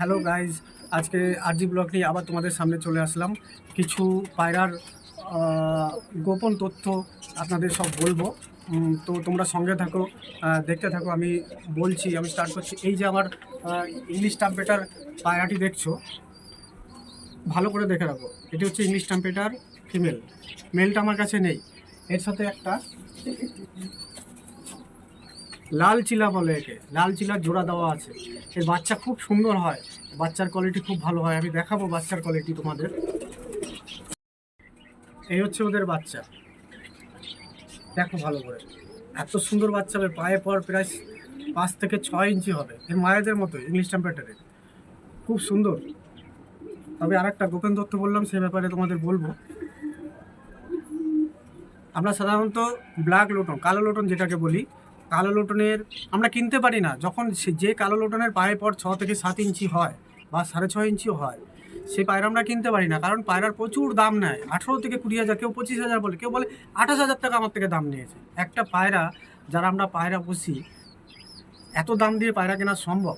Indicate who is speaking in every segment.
Speaker 1: Hello guys আজকে আরজি blog নিয়ে আবার তোমাদের সামনে চলে আসলাম। কিছু পায়রার গোপন তথ্য আপনাদের সব বলব। তো তোমরা সঙ্গে থাকো দেখতে থাকো। আমি বলছি, আমি স্টার্ট করছি। এই যে আমার ইংলিশ টাম্পেটার পায়রাটি দেখছ, ভালো করে দেখে রাখো। এটি হচ্ছে ইংলিশ টাম্পেটার ফিমেল মেলটা আমার কাছে নেই। এর সাথে একটা লাল চিলা বলে একে। লাল চিলার জোড়া দেওয়া আছে। এর বাচ্চা খুব সুন্দর হয়। বাচ্চার কোয়ালিটি খুব ভালো হয়। আমি দেখাবো বাচ্চার কোয়ালিটি তোমাদের। এই হচ্ছে ওদের বাচ্চা। দেখো ভালো করে। এত সুন্দর বাচ্চা হবে। পায়ে পর প্রায় পাঁচ থেকে ছয় ইঞ্চি হবে। এর মায়েদের মতো ইংলিশ টেম্পারেচারে খুব সুন্দর। তবে আরেকটা গোপন তথ্য বললাম, সে ব্যাপারে তোমাদের বলব। আমরা সাধারণত ব্ল্যাক লোটন কালো লোটন যেটাকে বলি কালো লোটনের আমরা কিনতে পারি না। যখন যে কালো লোটনের পায়ে পর ছ থেকে সাত ইঞ্চি হয় বা সাড়ে ছয় ইঞ্চিও হয় সেই পায়রা আমরা কিনতে পারি না। কারণ পায়রার প্রচুর দাম নেয়। আঠেরো থেকে কুড়ি হাজার, কেউ পঁচিশ হাজার বলে, কেউ বলে আঠাশ হাজার টাকা আমার থেকে দাম নিয়েছে। একটা পায়রা, যারা আমরা পায়রা পুষি, এত দাম দিয়ে পায়রা কেনা সম্ভব?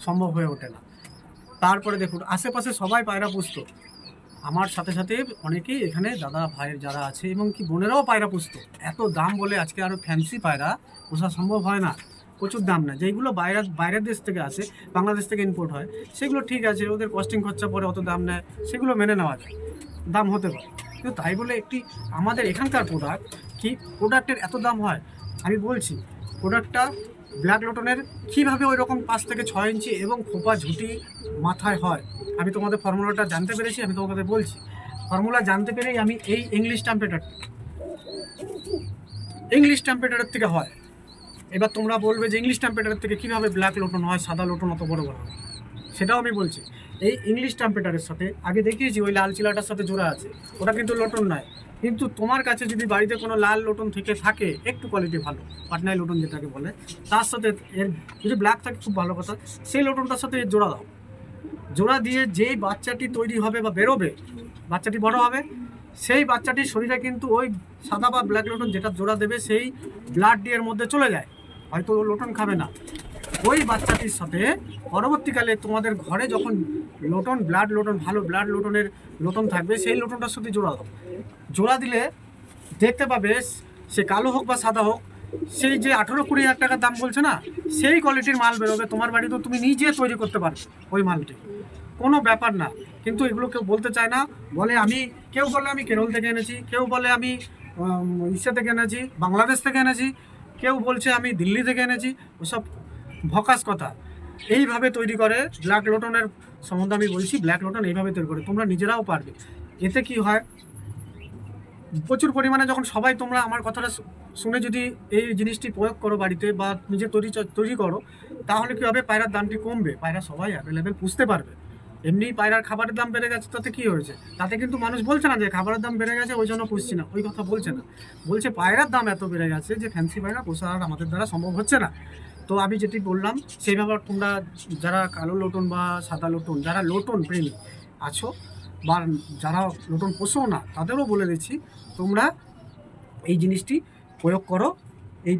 Speaker 1: সম্ভব হয়ে ওঠে না। তারপরে দেখুন, আশেপাশে সবাই পায়রা পুষতো। আমার সাথে সাথে অনেকেই এখানে দাদা ভাইয়ের যারা আছে এবং কি বোনেরাও পায়রা পুষত। এত দাম বলে আজকে আরও ফ্যান্সি পায়রা পোষা সম্ভব হয় না। প্রচুর দাম না। যেগুলো বাইরে, বাইরের দেশ থেকে আসে, বাংলাদেশ থেকে ইম্পোর্ট হয়, সেগুলো ঠিক আছে, ওদের কস্টিং খরচা পরে অত দাম নেয়, সেগুলো মেনে নেওয়া যায়। দাম হতে পারে। কিন্তু তাই বলে একটি আমাদের এখানকার প্রোডাক্ট কি প্রোডাক্টের এত দাম হয়? আমি বলছি প্রোডাক্টটা ব্ল্যাক লটনের কীভাবে ওই রকম পাঁচ থেকে ছয় ইঞ্চি এবং খোপা ঝুটি মাথায় হয়? আমি তোমাদের ফর্মুলাটা জানতে পেরেছি, আমি তোমাদের বলছি। ফর্মুলা জানতে পেরেই আমি এই ইংলিশ টেম্পারেচার ইংলিশ টেম্পারেচারের থেকে হয়। এবার তোমরা বলবে যে ইংলিশ টেম্পারেচার থেকে কীভাবে ব্ল্যাক লোটন হয়, সাদা লোটন অত বড় বড়? সেটাও আমি বলছি। এই ইংলিশ টেম্পারেচারের সাথে, আগে দেখিয়েছি ওই লাল চিলাটার সাথে জোড়া আছে। ওটা কিন্তু লোটন নয়। কিন্তু তোমার কাছে যদি বাড়িতে কোনো লাল লোটন থেকে থাকে, একটু কোয়ালিটি ভালো পাটনাই লোটন যেটাকে বলে, তার সাথে এর যদি ব্ল্যাক থাকে, খুব ভালো কথা, সেই লোটনটার সাথে জোড়া দাও। জোড়া দিয়ে যেই বাচ্চাটি তৈরি হবে বা বেরোবে, বাচ্চাটি বড় হবে, সেই বাচ্চাটির শরীরে কিন্তু ওই সাদা বা ব্ল্যাক লোটন যেটা জোড়া দেবে, সেই ব্লাড ডিয়ের মধ্যে চলে যায়। হয়তো লোটন খাবে না। ওই বাচ্চাটির সাথে পরবর্তীকালে তোমাদের ঘরে যখন লোটন ব্লাড লোটন, ভালো ব্লাড লোটনের লোটন থাকবে, সেই লোটনটার সাথে জোড়া দাও। জোড়া দিলে দেখতে পাবে, সে কালো হোক বা সাদা হোক, সেই যে আঠেরো কুড়ি হাজার টাকার দাম বলছে না, সেই কোয়ালিটির মাল বেরোবে। তোমার বাড়িতে তুমি নিজে তৈরি করতে পারবে ওই মালটি। কোনো ব্যাপার না। কিন্তু এগুলো কেউ বলতে চায় না। বলে আমি, কেউ বলে আমি কেরল থেকে এনেছি, কেউ বলে আমি ইসে থেকে এনেছি, বাংলাদেশ থেকে এনেছি, কেউ বলছে আমি দিল্লি থেকে এনেছি, ওসব ভকাস কথা। এইভাবে তৈরি করে ব্ল্যাক লোটনের সম্বন্ধে আমি বলছি, ব্ল্যাক লোটন এইভাবে তৈরি করে, তোমরা নিজেরাও পারবে। এতে কি হয়? প্রচুর পরিমাণে যখন সবাই তোমরা আমার কথাটা শুনে যদি এই জিনিসটি প্রয়োগ করো বাড়িতে বা নিজে তৈরি তৈরি করো, তাহলে কি হবে? পায়রার দামটি কমবে। পায়রা সবাই অ্যাভেলেবেল পুষতে পারবে। এমনি পায়রার খাবারের দাম বেড়ে গেছে, তাতে কি হয়েছে? তাতে কিন্তু মানুষ বলছে না যে খাবারের দাম বেড়ে গেছে, ওই জন্য পুষছি না। ওই কথা বলছে না। বলছে পায়রার দাম এত বেড়ে গেছে যে ফ্যান্সি পায়রা পোষা আমাদের দ্বারা সম্ভব হচ্ছে না। তো আমি যেটি বললাম, সেই ব্যাপার তোমরা যারা কালো লোটন বা সাদা লোটন, যারা লোটন প্রেমী আছো বা যারা লোটন পোষো না, তাদেরও বলে দিচ্ছি, তোমরা এই জিনিসটি প্রয়োগ করো। এই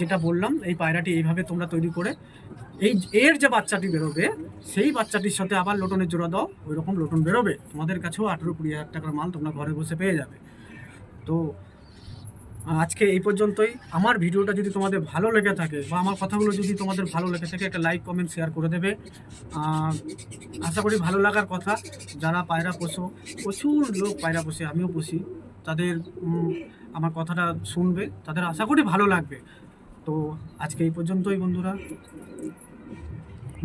Speaker 1: যেটা বললাম, এই পায়রাটি এইভাবে তোমরা তৈরি করে, এই এর যে বাচ্চাটি বেরোবে, সেই বাচ্চাটির সাথে আবার লোটনের জোড়া দাও ওই রকম লোটন বেরোবে। তোমাদের কাছেও আঠেরো কুড়ি হাজার টাকার মাল তোমরা ঘরে বসে পেয়ে যাবে। তো আজকে এই পর্যন্তই। আমার ভিডিওটা যদি তোমাদের ভালো লেগে থাকে বা আমার কথাগুলো যদি তোমাদের ভালো লেগে থাকে, একটা লাইক কমেন্ট শেয়ার করে দেবে। আশা করি ভালো লাগার কথা। যারা পায়রা পোষো, প্রচুর লোক পায়রা পোষে, আমিও পুষি। তাদের আমার কথাটা শুনবে। তাদের আশা করি ভালো লাগবে। তো আজকে এই পর্যন্তই বন্ধুরা।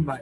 Speaker 1: বাই